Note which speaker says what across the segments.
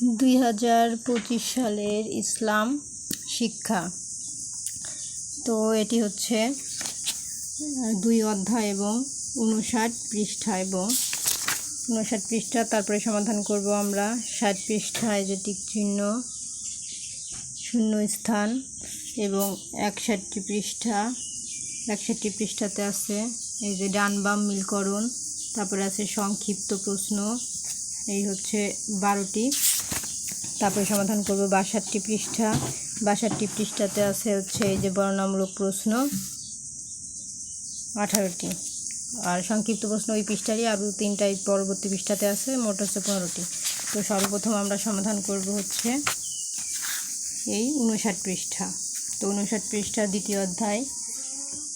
Speaker 1: দুই হাজার পঁচিশ সালের ইসলাম শিক্ষা। তো এটি হচ্ছে দুই অধ্যায় এবং উনষাট পৃষ্ঠা এবং উনষাট পৃষ্ঠা। তারপরে সমাধান করব আমরা ষাট পৃষ্ঠায় যে চিহ্ন, শূন্য স্থান এবং একষট্টি পৃষ্ঠা। একষট্টি পৃষ্ঠাতে আছে এই যে ডান বাম মিলকরণ, তারপরে আছে সংক্ষিপ্ত প্রশ্ন। এই হচ্ছে বারোটি তারপরে সমাধান করব বাষট্টি পৃষ্ঠা। বাষট্টি পৃষ্ঠাতে আছে হচ্ছে এই যে বর্ণামূলক প্রশ্ন। আঠারোটি। আর সংক্ষিপ্ত প্রশ্ন ওই পৃষ্ঠারই আরও তিনটাই পরবর্তী পৃষ্ঠাতে আছে, মোট হচ্ছে পনেরোটি। তো সর্বপ্রথম আমরা সমাধান করব হচ্ছে এই উনষাট পৃষ্ঠা। তো উনষাট পৃষ্ঠা দ্বিতীয় অধ্যায়।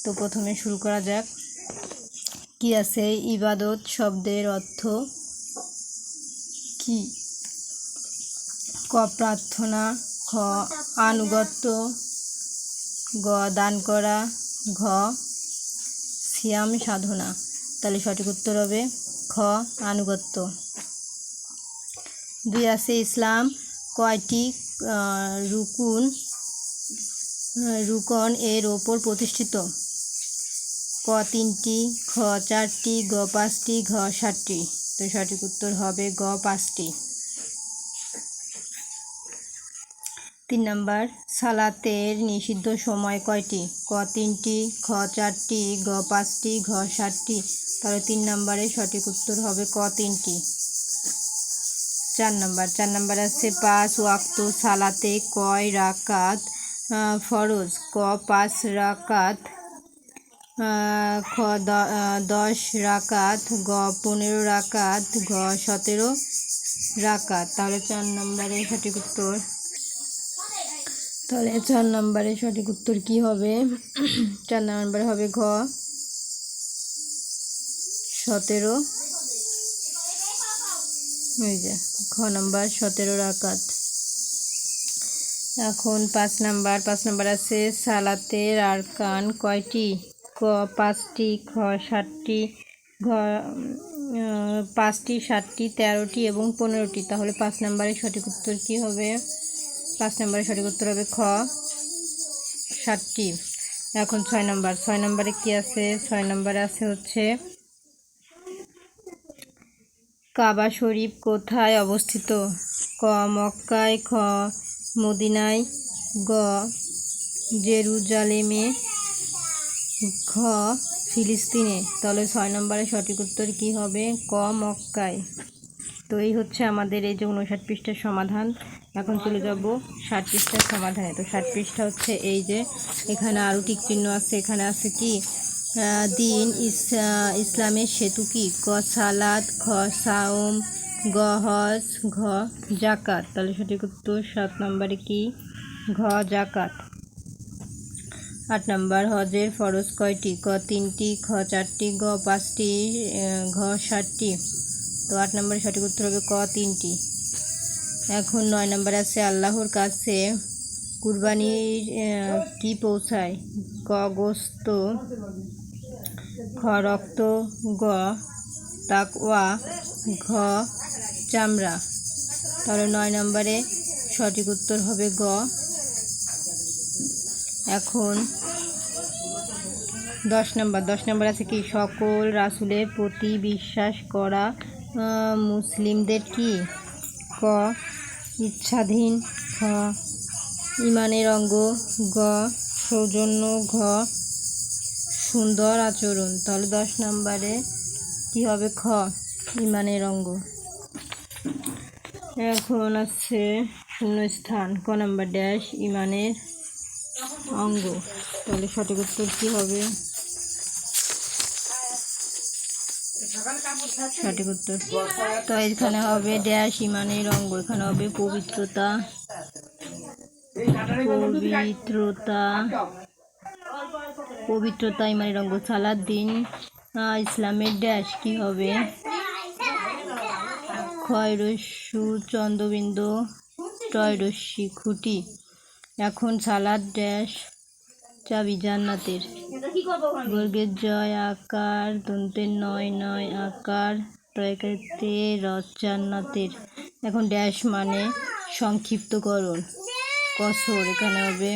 Speaker 1: তো প্রথমে শুরু করা যাক। কি আছে? ইবাদত শব্দের অর্থ কি? ক প্রার্থনা, খ আনুগত্য, গ দান করা, ঘ সিয়াম সাধনা। তাহলে সঠিক উত্তর হবে খ আনুগত্য। দুই আছে ইসলাম। কয়টি রুকুন, রুকন এর ওপর প্রতিষ্ঠিত? ক তিনটি খ চারটি, গ পাঁচটি, ঘ সাতটি। তো সঠিক উত্তর হবে গ পাঁচটি। তিন নম্বর, সালাতের নিষিদ্ধ সময় কয়টি? ক তিনটি খ চারটি গ পাঁচটি, ঘ সাতটি তাহলে তিন নম্বরে সঠিক উত্তর হবে ক তিনটি। চার নম্বর চার নম্বর আছে পাঁচ ওয়াক্ত সালাতে কয় রাকাত ফরজ? ক পাঁচ রাকাত খ দশ রাকাত গ পনেরো রাকাত, ঘ সতেরো রাকাত। তাহলে চার নম্বরে সঠিক উত্তর তাহলে চার নম্বরে সঠিক উত্তর কি হবে? চার নম্বরে হবে ঘ। সতেরো। খ নাম্বার সতেরো রাকাত এখন পাঁচ নাম্বার পাঁচ নাম্বার আছে সালাতের আর কান কয়টি? ক পাঁচটি খ ষাটটি ঘ পাঁচটি ষাটটি তেরোটি এবং পনেরোটি। তাহলে পাঁচ নাম্বারের সঠিক উত্তর কি হবে? পাঁচ নম্বরে সঠিক উত্তর হবে খ। ষাটটি এখন ছয় নম্বর। ছয় নম্বরে কি আছে? ছয় নম্বরে আছে হচ্ছে কাবা শরীফ কোথায় অবস্থিত? ক, মক্কায়, খ, মদিনায়, গ, জেরুজালেমে, ঘ, ফিলিস্তিনে। তাহলে ছয় নম্বরে সঠিক উত্তর কি হবে? ক, মক্কায়। তো এই হচ্ছে আমাদের এই যে উনষাট পৃষ্ঠার সমাধান। এখন চলে যাব ষাট পৃষ্ঠার সমাধানে। তো ষাট পৃষ্ঠা হচ্ছে এই যে, এখানে আরও টিক চিহ্ন আছে, এখানে আছে কি? দিন ইস ইসলামের সেতু কি? ক সালাদ খ সাওম, গ, হজ, ঘ জাকাত তাহলে সঠিক উত্তর সাত নম্বরে কি? ঘ জাকাত আট নম্বর, হজের ফরজ কয়টি? ক, তিনটি খ চারটি, গ, পাঁচটি ঘ, ষাটটি। তো আট নম্বরে সঠিক উত্তর হবে ক, তিনটি। এখন নয় নম্বর আছে, আল্লাহর কাছে কুরবানির কি পৌঁছায়? ক গোস্ত, খ রক্ত, গ তাকওয়া, ঘ চামড়া। তাহলে নয় নম্বরে সঠিক উত্তর হবে গ। এখন দশ নম্বর দশ নম্বর আছে কি? সকল রাসুলের প্রতি বিশ্বাস করা মুসলিমদের কি? ক ইচ্ছাধীন খ ইমানের অঙ্গ গ, সৌজন্য ঘ, সুন্দর আচরণ। তাহলে দশ নম্বরে কি হবে খ? ইমানের অঙ্গ। এখন আছে শূন্যস্থান, ক নম্বর ড্যাশ ইমানের অঙ্গ। তাহলে সঠিক উত্তর কী হবে? সঠিক উত্তর। তো এখানে হবে ড্যাশ ইমানের অঙ্গ এখানে হবে পবিত্রতা। পবিত্রতা। পবিত্রতা ইমানের অঙ্গ সালাদ দিন। আহ, ইসলামের ড্যাশ কি হবে? ক্ষয়রস্যু চন্দ্রবিন্দু টয়রস্যি খুঁটি। এখন সালাদ ড্যাশ। চাবি জান্নাতের বর্গের জয় আকার, দন্তের নয় নয় আকার তয়কাতে রস জান্নাতের এখন ড্যাশ মানে সংক্ষিপ্তকরণ। কসর, এখানে হবে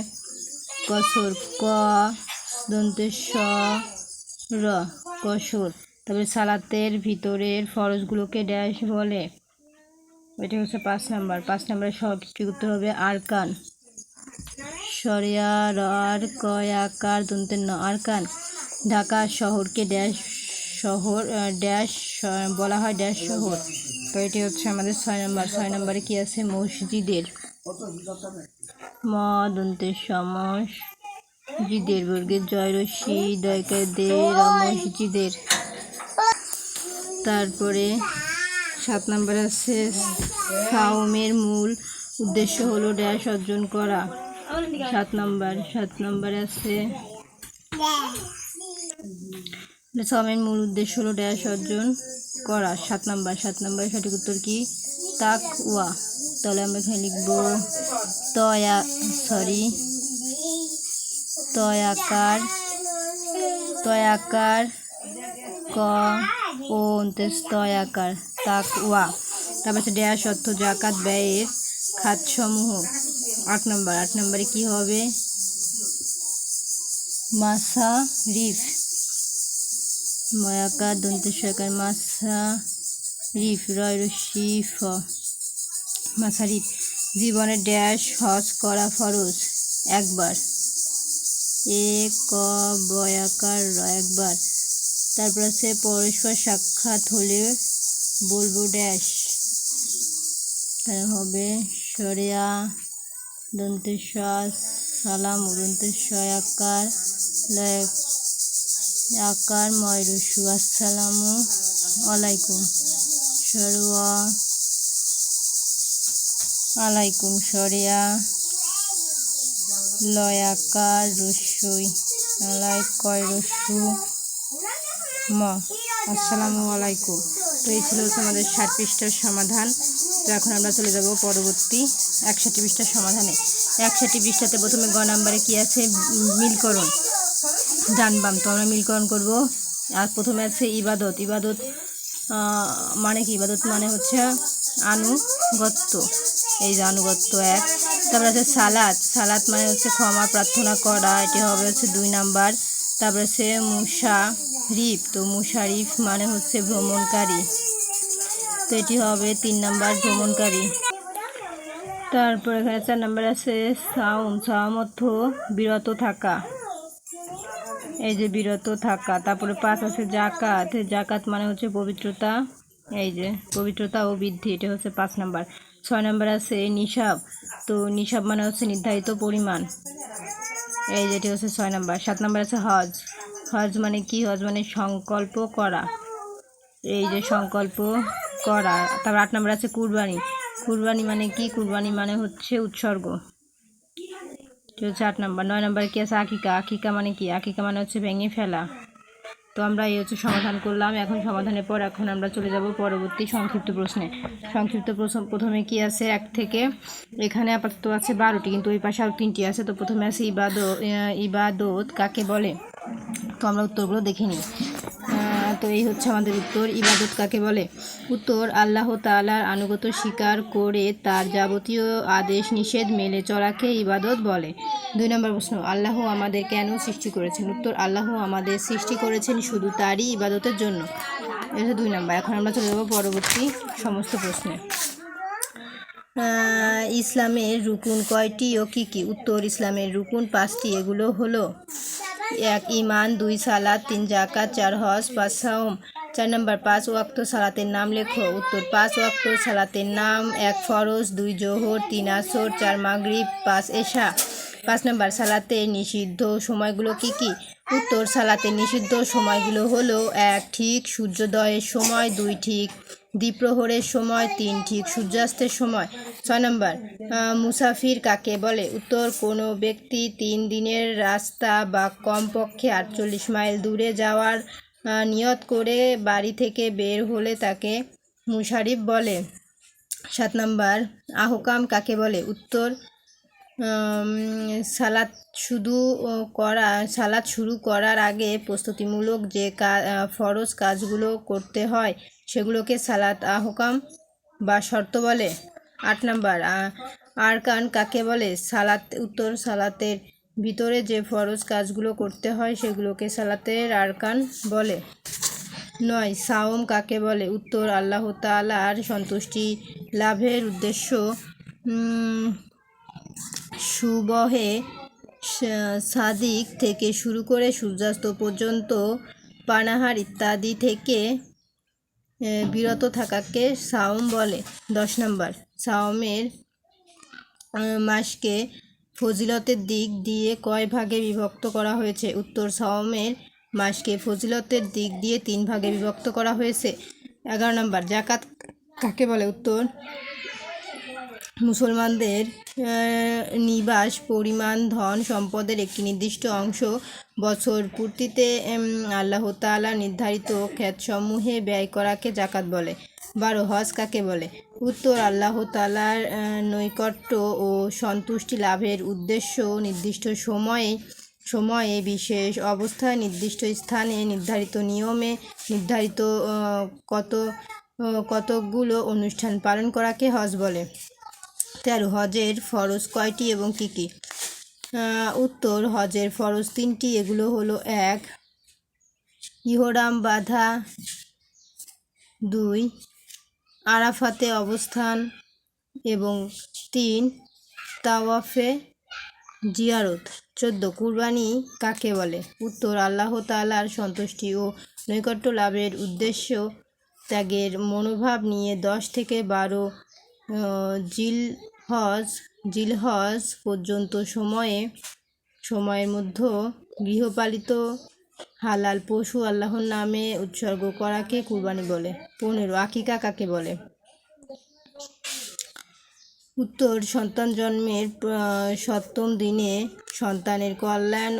Speaker 1: কসর, ক, দন্তের স, র, কসর। তবে সালাতের ভিতরের ফরজগুলোকে ড্যাশ বলে। এটা হচ্ছে পাঁচ নাম্বার। পাঁচ নাম্বারে সঠিক উত্তর হবে আরকান। সরিয়া আর কয় আকার দন্তের ন আরকান ঢাকা শহরকে ড্যাশ শহর ড্যাশ বলা হয় ড্যাশ শহর। তো এটি হচ্ছে আমাদের ছয় নম্বর। ছয় নম্বরে কি আছে? মসজিদের। ম দন্তের সমস জিদের বর্গের জয় রশ্মি দয়কাদের মসজিদের। তারপরে সাত নম্বর আছে সাওমের মূল উদ্দেশ্য হলো ড্যাশ অর্জন করা। সাত নম্বর, সাত নম্বরে আছে। সাওমের মূল উদ্দেশ্য হলো ড্যাশ অর্জন করা। সাত নম্বর সাত নম্বর সঠিক উত্তর কি? তাক ওয়া তাহলে আমরা এখানে লিখব তয়া সরি তয়াকার তয়াকার ক, ও অন্তেস তয়াকার তাক ওয়া তারপর ড্যাশ অর্থ জাকাত, ব্যয়ের খাতসমূহ। আট নম্বর, আট নম্বরে কি হবে? মাসা রিফ। ময়াকার দন্তেশ্বরকার মাসা রিফ, রয় রশি ফ। মাসারিফ জীবনে ড্যাশ, হজ করা ফরজ, একবার। এ ক বয়াকার একবার। তারপর আছে পরস্পর সাক্ষাৎ হলে বলব ড্যাশ। তাহলে হবে সরিয়া দন্তেশ্বাস সালাম দন্তেশ্বয় আকার লয় আকার ময়রসু, আসসালামু আলাইকুম। সরুয়া, আলাইকুম সরিয়া লয়াকার রসুই আলাই কয় রসু, ম, আসসালামু আলাইকুম। তো এই ছিল আমাদের ষাট পৃষ্ঠার সমাধান। তো এখন আমরা চলে যাব পরবর্তী একষট্টি পৃষ্ঠার সমাধানে। একষট্টি পৃষ্ঠাতে প্রথমে গ নাম্বারে কি আছে? মিলকরণ। জানবাম তো আমরা মিলকরণ করব। আর প্রথমে আছে ইবাদত। ইবাদত মানে কি? ইবাদত মানে হচ্ছে আনুগত্য। এই যে আনুগত্য এক। তারপরে আছে সালাত। সালাত মানে হচ্ছে ক্ষমা, প্রার্থনা করা। এটি হবে হচ্ছে দুই নাম্বার। তারপরে আছে মুশারিফ। তো মুশারিফ মানে হচ্ছে ভ্রমণকারী। তো এটি হবে তিন নাম্বার ভ্রমণকারী। তারপর এখানে চার নাম্বার আছে সাউম সাউম অর্থ বিরত থাকা। এই যে বিরত থাকা, তারপরে পাঁচ আছে জাকাত জাকাত মানে হচ্ছে পবিত্রতা। এই যে পবিত্রতা ও বৃদ্ধি, এটা হচ্ছে পাঁচ নাম্বার। ছয় নাম্বার আছে নিসাব তো নিসাব মানে হচ্ছে নির্ধারিত পরিমাণ। এই যেটি হচ্ছে ছয় নাম্বার। সাত নাম্বার আছে হজ। হজ মানে কি? হজ মানে সংকল্প করা। এই যে সংকল্প করা। তারপর আট নাম্বার আছে কুরবানি। কুরবানি মানে কি? কুরবানি মানে হচ্ছে উৎসর্গ। হচ্ছে আট নাম্বার নয় নম্বর কি আছে? আকিকা। আকিকা মানে কি? আকিকা মানে হচ্ছে ভেঙে ফেলা। তো আমরা এই হচ্ছে সমাধান করলাম। এখন সমাধানের পর এখন আমরা চলে যাব পরবর্তী সংক্ষিপ্ত প্রশ্নে। সংক্ষিপ্ত প্রশ্ন প্রথমে কি আছে? এক থেকে এখানে আপাতত আছে বারোটি কিন্তু ওই পাশে আরও তিনটি আছে। তো প্রথমে আছে ইবাদ ইবাদত কাকে বলে? তো আমরা উত্তরগুলো দেখে নিই। আহ, তো এই হচ্ছে আমাদের উত্তর। ইবাদত কাকে বলে? উত্তর, আল্লাহ তাআলার আনুগত স্বীকার করে তার যাবতীয় আদেশ নিষেধ মেলে চলাকে ইবাদত বলে। দুই নম্বর প্রশ্ন, আল্লাহ আমাদের কেন সৃষ্টি করেছেন? উত্তর, আল্লাহ আমাদের সৃষ্টি করেছেন শুধু তারই ইবাদতের জন্য। এটা দুই নম্বর। এখন আমরা চলে যাব পরবর্তী সমস্ত প্রশ্নে। ইসলামের রুকুন কয়টি ও কী কী? উত্তর, ইসলামের রুকুন পাঁচটি। এগুলো হলো এক ইমান দুই সালাত, তিন জাকাত চার হজ, পাঁচ সাওম। চার নম্বর, পাঁচ ওয়াক্ত সালাতের নাম লেখো। উত্তর, পাঁচ ওয়াক্ত সালাতের নাম, এক ফরজ, দুই জোহর, তিন আসর, চার মাগরিব, পাঁচ এশা। পাঁচ নম্বর, সালাতে নিষিদ্ধ সময়গুলো কি কি? উত্তর, সালাতে নিষিদ্ধ সময়গুলো হলো এক ঠিক সূর্যোদয়ের সময়, দুই ঠিক দ্বিপ্রহরের সময়, তিন ঠিক সূর্যাস্তের সময়। ছয় নম্বর মুসাফির কাকে বলে? উত্তর, কোনো ব্যক্তি তিন দিনের রাস্তা বা কমপক্ষে আটচল্লিশ মাইল দূরে যাওয়ার নিয়ত করে বাড়ি থেকে বের হলে তাকে মুশারিফ বলে। সাত নম্বর, আহকাম কাকে বলে? উত্তর সালাদ শুধু করা সালাদ শুরু করার আগে প্রস্তুতিমূলক যে ফরজ কাজগুলো করতে হয়, সেগুলোকে সালাত আহকাম বা শর্ত বলে। আট নাম্বার আরকান কাকে বলে? সালাত, উত্তর সালাতের ভিতরে যে ফরজ কাজগুলো করতে হয় সেগুলোকে সালাতের আরকান বলে। নয়, সাওম কাকে বলে? উত্তর, আল্লাহ তাআলার সন্তুষ্টি লাভের উদ্দেশ্য সুবহে সাদিক থেকে শুরু করে সূর্যাস্ত পর্যন্ত পানাহার ইত্যাদি থেকে বিরত থাকাকে সাওম বলে। দশ নম্বর সাওমের মাসকে ফজিলতের দিক দিয়ে কয় ভাগে বিভক্ত করা হয়েছে? উত্তর সাওমের মাসকে ফজিলতের দিক দিয়ে তিন ভাগে বিভক্ত করা হয়েছে। এগারো নম্বর জাকাত কাকে বলে? উত্তর, মুসলমানদের নিবাস, পরিমাণ, ধন, সম্পদের একটি নির্দিষ্ট অংশ বছর পূর্তিতে আল্লাহ তাআলা নির্ধারিত খ্যাতসমূহে ব্যয় করাকে জাকাত বলে। বারো, হজ কাকে বলে? উত্তর আল্লাহ তাআলার আহ, নৈকট্য ও সন্তুষ্টি লাভের উদ্দেশ্য নির্দিষ্ট সময়ে সময়ে বিশেষ অবস্থায় নির্দিষ্ট স্থানে নির্ধারিত নিয়মে নির্ধারিত কত কতকগুলো অনুষ্ঠান পালন করাকে হজ বলে। তেরো হজের ফরজ কয়টি এবং কী কী? উত্তর হজের ফরজ তিনটি এগুলো হলো এক ইহরাম বাধা দুই আরাফাতে অবস্থান এবং তিন তাওয়াফে জিয়ারত। চোদ্দ কুরবানি কাকে বলে? উত্তর আল্লাহ তাআলার সন্তুষ্টি ও নৈকট্য লাভের উদ্দেশ্য ত্যাগের মনোভাব নিয়ে দশ থেকে বারো আহ, জিল হজ জিলহজ পর্যন্ত সময়ে সময়ের মধ্যে গৃহপালিত হালাল পশু আল্লাহর নামে উৎসর্গ করাকে কুরবানি বলে পনেরো আকিকা কাকে বলে? উত্তর, সন্তান জন্মের সপ্তম দিনে সন্তানের কল্যাণ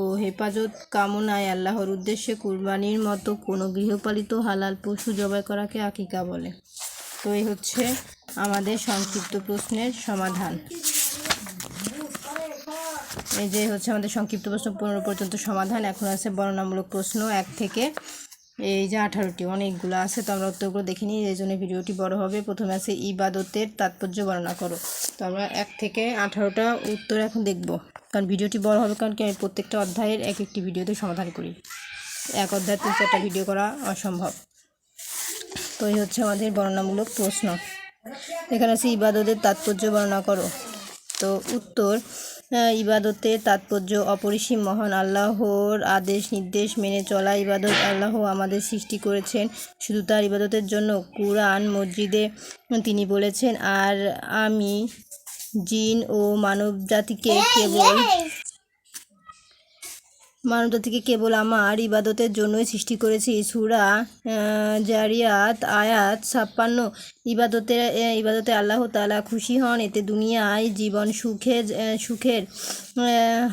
Speaker 1: ও হেফাজত কামনায় আল্লাহর উদ্দেশ্যে কুরবানির মতো কোনো গৃহপালিত হালাল পশু জবাই করাকে আকিকা বলে। তো এই হচ্ছে আমাদের সংক্ষিপ্ত প্রশ্নের সমাধান। এই যে হচ্ছে আমাদের সংক্ষিপ্ত প্রশ্ন, পনেরো পর্যন্ত সমাধান। এখন আছে বর্ণনামূলক প্রশ্ন এক থেকে। এই যে আঠারোটি, অনেকগুলো আছে, তো আমরা উত্তরগুলো দেখিনি এই জন্য ভিডিওটি বড় হবে। প্রথমে আছে ইবাদতের তাৎপর্য বর্ণনা করো। তো আমরা এক থেকে আঠারোটা উত্তর এখন দেখব, কারণ ভিডিওটি বড় হবে, কারণ কি আমি প্রত্যেকটা অধ্যায়ের এক একটি ভিডিওতে সমাধান করি। এক অধ্যায় তিন চারটা ভিডিও করা অসম্ভব। তো এই হচ্ছে আমাদের বর্ণনামূলক প্রশ্ন। এখানে আছে ইবাদতের তাৎপর্য বর্ণনা করো। তো উত্তর আহ, ইবাদতের তাৎপর্য অপরিসীম মহান আল্লাহর আদেশ নির্দেশ মেনে চলা ইবাদত আল্লাহ আমাদের সৃষ্টি করেছেন। শুধু তার ইবাদতের জন্য কুরআন মসজিদে তিনি বলেছেন আর আমি জিন ও মানব জাতিকে কেবল মানবজাতিকে কেবল আমার ইবাদতের জন্যই সৃষ্টি করেছি সুরা জারিয়াত আয়াত ছাপ্পান্ন ইবাদতের ইবাদতে আল্লাহ তালা খুশি হন। এতে দুনিয়ায় জীবন আহ, সুখের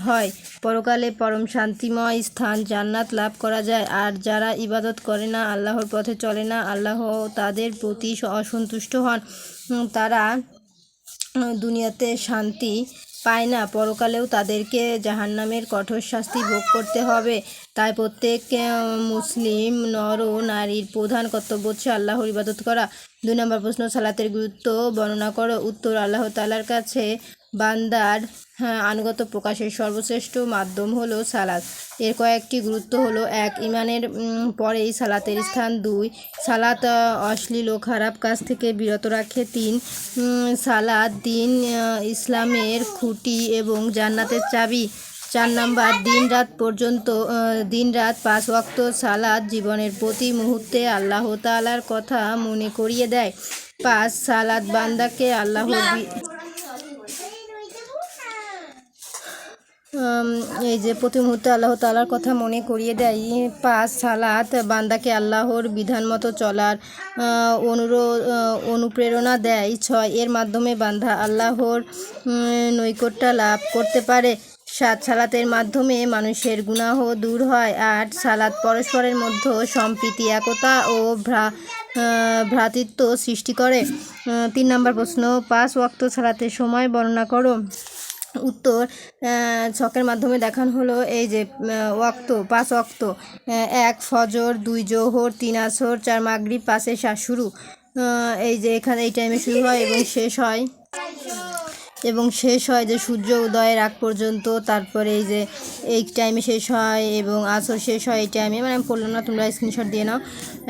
Speaker 1: হয়। পরকালে পরম শান্তিময় স্থান জান্নাত লাভ করা যায়। আর যারা ইবাদত করে না আল্লাহর পথে চলে না আল্লাহ তাদের প্রতি অসন্তুষ্ট হন। তারা দুনিয়াতে শান্তি পায় না। পরকালেও তাদেরকে জাহান্নামের কঠোর শাস্তি ভোগ করতে হবে। তাই প্রত্যেক মুসলিম, নর ও নারীর প্রধান কর্তব্য হচ্ছে আল্লাহর ইবাদত করা। দুই নম্বর প্রশ্ন, সালাতের গুরুত্ব বর্ণনা করো। উত্তর আল্লাহ তালার কাছে বান্দার হ্যাঁ, আনুগত্য প্রকাশের সর্বশ্রেষ্ঠ মাধ্যম হলো সালাত। এর কয়েকটি গুরুত্ব হলো এক ইমানের পরেই সালাতের স্থান। দুই সালাত অশ্লীল ও খারাপ কাজ থেকে বিরত রাখে। তিন সালাদ দিন ইসলামের খুঁটি এবং জান্নাতের চাবি। চার নাম্বার দিন রাত পর্যন্ত দিন রাত পাঁচ ওয়াক্ত সালাদ জীবনের প্রতি মুহূর্তে আল্লাহ তাআলার কথা মনে করিয়ে দেয়। পাঁচ সালাদ বান্দাকে আল্লাহর বি- উম, এই যে প্রতি মুহূর্তে আল্লাহ তাআলার কথা মনে করিয়ে দেয় পাঁচ সালাত বান্দাকে আল্লাহর বিধান মতো চলার অনুরো অনুপ্রেরণা দেয়। ছয়, এর মাধ্যমে বান্ধা আল্লাহর নৈকট্য লাভ করতে পারে। সাত, সালাতের মাধ্যমে মানুষের গুনাহ দূর হয়। আট, সালাত পরস্পরের মধ্যে সম্প্রীতি, একতা ও ভ্রা ভ্রাতৃত্ব সৃষ্টি করে। তিন নম্বর প্রশ্ন, পাঁচ ওয়াক্ত সালাতের সময় বর্ণনা করো। উত্তর ছকের মাধ্যমে দেখানো হলো এই যে ওয়াক্ত, পাঁচ ওয়াক্ত এক, ফজর, দুই, জোহর, তিন, আসর, চার, মাগরিব পাঁচ শাশুরু এই যে এখানে এই টাইমে শুরু হয় এবং শেষ হয়। এবং শেষ হয় যে সূর্য উদয়ের আগ পর্যন্ত, তারপরে এই যে এই টাইমে শেষ হয় এবং আসর শেষ হয় এই টাইমে মানে আমি পড়লাম না, তোমরা স্ক্রিনশট দিয়ে নাও।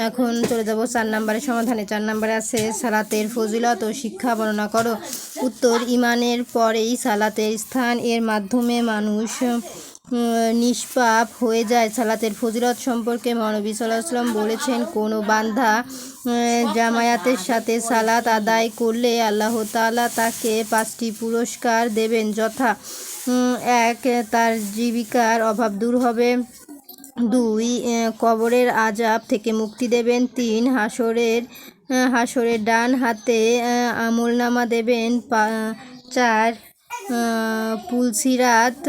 Speaker 1: এখন চলে যাব চার নাম্বারের সমাধানে। চার নাম্বারে আছে, সালাতের ফজিলত ও শিক্ষা বর্ণনা করো। উত্তর ইমানের পরেই সালাতের স্থান। এর মাধ্যমে মানুষ নিষ্পাপ হয়ে যায়। সালাতের ফজিলত সম্পর্কে মহানবী সাল্লাহ সাল্লাম বলেছেন, কোনো বান্ধা জামায়াতের সাথে সালাত আদায় করলে আল্লাহ তাআলা তাকে পাঁচটি পুরস্কার দেবেন। যথা এক, তার জীবিকার অভাব দূর হবে। দুই কবরের আজাব থেকে মুক্তি দেবেন। তিন, হাসরের হাসরের ডান হাতে আমল নামা দেবেন। চার পুলসিরাত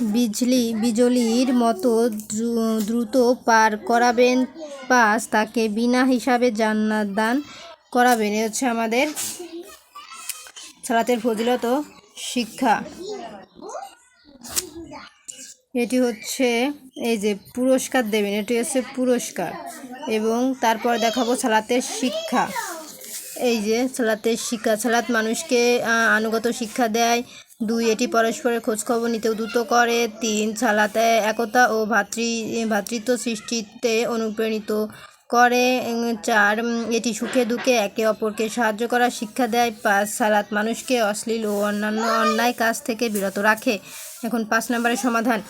Speaker 1: বিজলি, বিজলির মতো দ্রু- দ্রুত পার করাবেন পাঁচ তাকে বিনা হিসাবে জান্নাত দান করাবেন। এ হচ্ছে আমাদের সালাতের ফজিলত শিক্ষা। এটি হচ্ছে এই যে পুরস্কার দেবেন, এটি হচ্ছে পুরস্কার। এবং তারপর দেখাবো সালাতের শিক্ষা। এই যে সালাতের শিক্ষা, সালাত মানুষকে আনুগত শিক্ষা দেয়। দুই, এটি পরস্পরের খোঁজখবর নিতে উদ্যুত করে। তিন, সালাতে একতা ও ভাতৃ ভাতৃত্ব সৃষ্টিতে অনুপ্রাণিত করে। চার এটি সুখে দুঃখে একে অপরকে সাহায্য করার শিক্ষা দেয়। পাঁচ, সালাত মানুষকে অশ্লীল ও অন্যান্য অন্যায় কাজ থেকে বিরত রাখে। এখন পাঁচ নম্বরের সমাধান।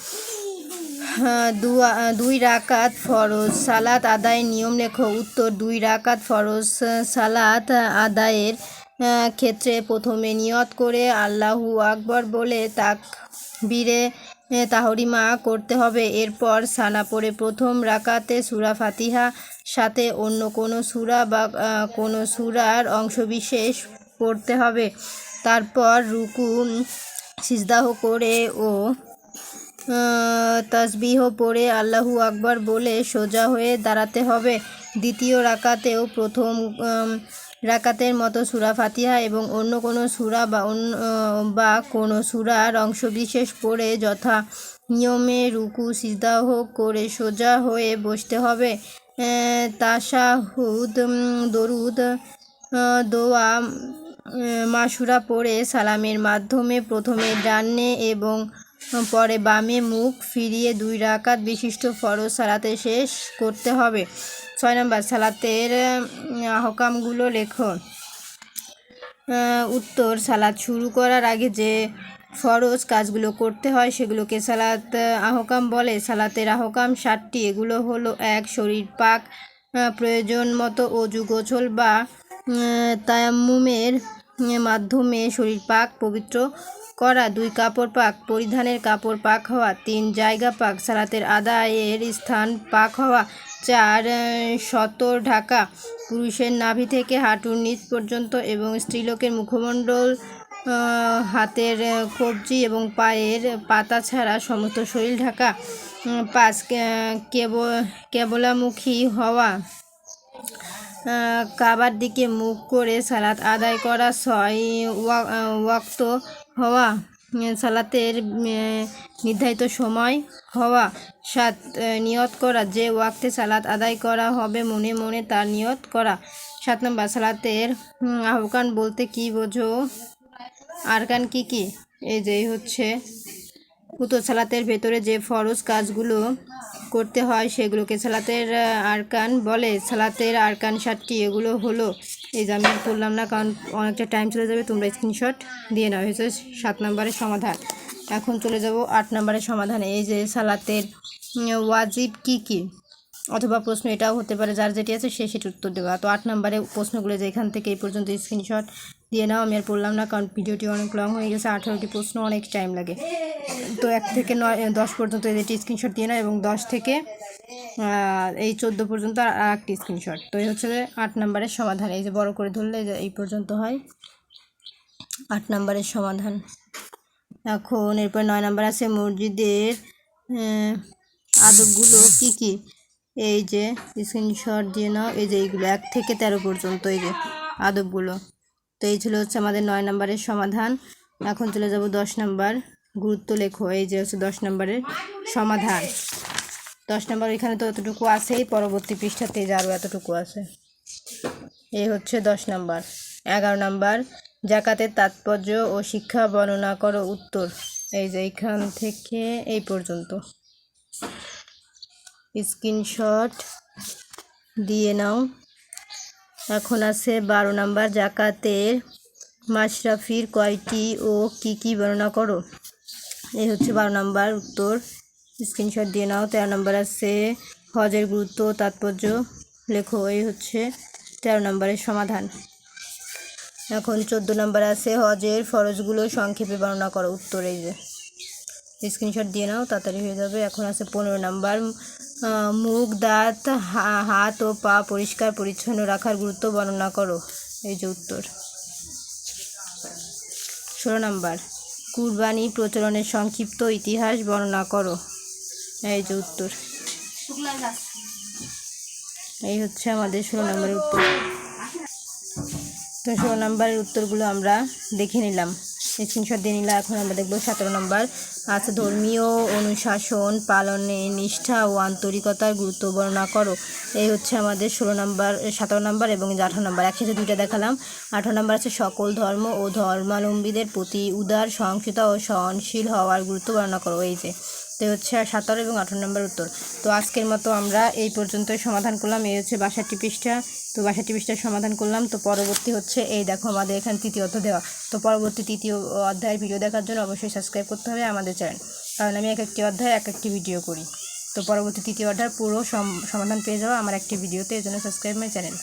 Speaker 1: দুই রাকাত ফরজ। সালাত আদায়ের নিয়ম লেখো। উত্তর, দুই রাকাত ফরজ। সালাত আদায়ের ক্ষেত্রে প্রথমে নিয়ত করে আল্লাহু আকবর বলে তাক বীরে তাহরিমা করতে হবে। এরপর সানা পড়ে প্রথম রাকাতে সুরা ফাতিহা, সাথে অন্য কোনো সুরা বা কোনো সুরার অংশবিশেষ পড়তে হবে। তারপর রুকু, সিজদাহ করে ও তসবিহ পড়ে আল্লাহু আকবর বলে সোজা হয়ে দাঁড়াতে হবে। দ্বিতীয় রাকাতেও প্রথম রাকাতের মতো সুরা ফাতিহা এবং অন্য কোনো সুরা বা অন্য বা কোনো সুরার অংশবিশেষ পড়ে যথা নিয়মে রুকু সিজদাহ করে সোজা হয়ে বসতে হবে। তাসাহুদ দরুদ দোয়া মাসুরা পড়ে সালামের মাধ্যমে প্রথমে ডানে এবং পরে বামে মুখ ফিরিয়ে দুই রাকাত বিশিষ্ট ফরজ সালাতে শেষ করতে হবে। ছয় নম্বর সালাতের উম, আহকামগুলো লেখো। উত্তর সালাত শুরু করার আগে যে ফরজ কাজগুলো করতে হয় সেগুলোকে সালাত আহকাম বলে। সালাতের আহকাম সাতটি এগুলো হলো এক শরীর পাক প্রয়োজন মতো অজু গোছল বা তায়াম্মুমের মাধ্যমে শরীর পাক পবিত্র করা দুই কাপড় পাক, পরিধানের কাপড় পাক হওয়া, তিন জায়গা পাক, সালাতের আদায়ের স্থান পাক হওয়া, চার সতর ঢাকা, পুরুষের নাভি থেকে হাঁটুর নিচ পর্যন্ত এবং স্ত্রীলোকের মুখমণ্ডল হাতের কবজি এবং পায়ের পাতা ছাড়া সমস্ত শরীর ঢাকা পাঁচ কেবলামুখী হওয়া। কাবার দিকে মুখ করে সালাত আদায় করা ছয় ওয়া- ওয়াক্ত হওয়া সালাতের নির্ধারিত সময় হওয়া, সাত নিয়ত করা, যে ওয়াক্তে সালাত আদায় করা হবে, মনে মনে তার নিয়ত করা। সাত নম্বর, সালাতের আহকান বলতে কি বোঝো? আরকান কি কি? এই যে হচ্ছে উত্তর সালাতের ভেতরে যে ফরজ কাজগুলো করতে হয় সেগুলোকে সালাতের আরকান বলে। সালাতের আরকান সাতটি, এগুলো হলো, এই যে আমি করলাম না, কারণ অনেকটা টাইম চলে যাবে, তোমরা স্ক্রিনশট দিয়ে নাও হয়েছে সাত নম্বরের সমাধান। এখন চলে যাব আট নম্বরের সমাধানে, এই যে সালাতের ওয়াজিব কি কি? অথবা প্রশ্ন এটাও হতে পারে, যার যেটি আছে সে সেটি উত্তর দেওয়া। তো আট নম্বরে প্রশ্নগুলো যে এখান থেকে এই পর্যন্ত স্ক্রিনশট দিয়ে নাও, আমি আর পড়লাম না কারণ ভিডিওটি অনেক লং হয়ে গেছে, আঠারোটি প্রশ্ন, অনেক টাইম লাগে। তো এক থেকে নয়, দশ পর্যন্ত এটি স্ক্রিনশট দিয়ে নাও এবং দশ থেকে এই চোদ্দ পর্যন্ত আর একটি স্ক্রিনশট তো এই হচ্ছে আট নম্বরের সমাধান। এই যে বড় করে ধরলে এই পর্যন্ত হয়। আট নম্বরের সমাধান। এখন এরপর নয় নম্বর আছে মসজিদের আদবগুলো কি কি? এই যে স্ক্রিনশট দিয়ে নাও, এই যে এইগুলো, এক থেকে তেরো পর্যন্ত এই যে আদবগুলো। তো এই ছিল হচ্ছে আমাদের নয় নম্বরের সমাধান। এখন চলে যাব দশ নম্বর গুরুত্ব লেখো, এই যে হচ্ছে দশ নম্বরের সমাধান। দশ নম্বর এখানে তো এতটুকু আছেই, পরবর্তী পৃষ্ঠাতে যে আরও এতটুকু আছে। এই হচ্ছে দশ নম্বর। এগারো নাম্বার, জাকাতের তাৎপর্য ও শিক্ষা বর্ণনা করো উত্তর। এই যে এইখান থেকে এই পর্যন্ত। স্ক্রিনশট দিয়ে নাও। এখন আছে বারো নাম্বার জাকাতের মাশরাফির কয়টি ও কি কি বর্ণনা করো? এই হচ্ছে বারো নাম্বার উত্তর। স্ক্রিনশট দিয়ে নাও। তেরো নাম্বার আছে হজের গুরুত্ব, তাৎপর্য লেখো। এই হচ্ছে তেরো নম্বরের সমাধান। এখন চোদ্দ নম্বর আছে হজের ফরজগুলো সংক্ষেপে বর্ণনা করো। উত্তর এই যে। স্ক্রিনশট দিয়ে নাও তাড়াতাড়ি হয়ে যাবে। এখন আছে পনেরো নাম্বার। মুখ দাঁত হাত ও পা পরিষ্কার পরিচ্ছন্ন রাখার গুরুত্ব বর্ণনা করো। এই যে উত্তর। ষোলো নাম্বার। কুরবানি প্রচলনের সংক্ষিপ্ত ইতিহাস বর্ণনা করো। এই যে উত্তর। এই হচ্ছে আমাদের ষোলো নম্বরের উত্তর। তো ষোলো নম্বরের উত্তরগুলো আমরা দেখে নিলাম। স্ক্রিনশট দিয়ে নিলাম এখন আমরা দেখব সতেরো নম্বর। আচ্ছা ধর্মীয় অনুশাসন পালনে নিষ্ঠা ও আন্তরিকতার গুরুত্ব বর্ণনা করো। এই হচ্ছে আমাদের ষোলো নম্বর, সতেরো নম্বর এবং আঠারো নম্বর। একসাথে দুইটা দেখালাম। আঠারো নম্বর আছে, সকল ধর্ম ও ধর্মালম্বীদের প্রতি উদার, সহিংসতা ও সহনশীল হওয়ার গুরুত্ব বর্ণনা করো। এই যে তো হচ্ছে সতেরো এবং আঠারো নম্বর উত্তর। তো আজকের মতো আমরা এই পর্যন্তই সমাধান করলাম। এই হচ্ছে বাষট্টি পৃষ্ঠা। তো বাষট্টি পৃষ্ঠার সমাধান করলাম। তো পরবর্তী হচ্ছে এই দেখো আমাদের এখানে তৃতীয় অধ্যায় দেওয়া। তো পরবর্তী তৃতীয় অধ্যায়ের ভিডিও দেখার জন্য অবশ্যই সাবস্ক্রাইব করতে হবে আমাদের চ্যানেল। কারণ আমি এক একটি অধ্যায়, এক একটি ভিডিও করি। তো পরবর্তী তৃতীয় অধ্যায়ের পুরো সম- সমাধান পেয়ে যাওয়া আমার একটি ভিডিওতে। এই জন্য সাবস্ক্রাইব মাই চ্যানেল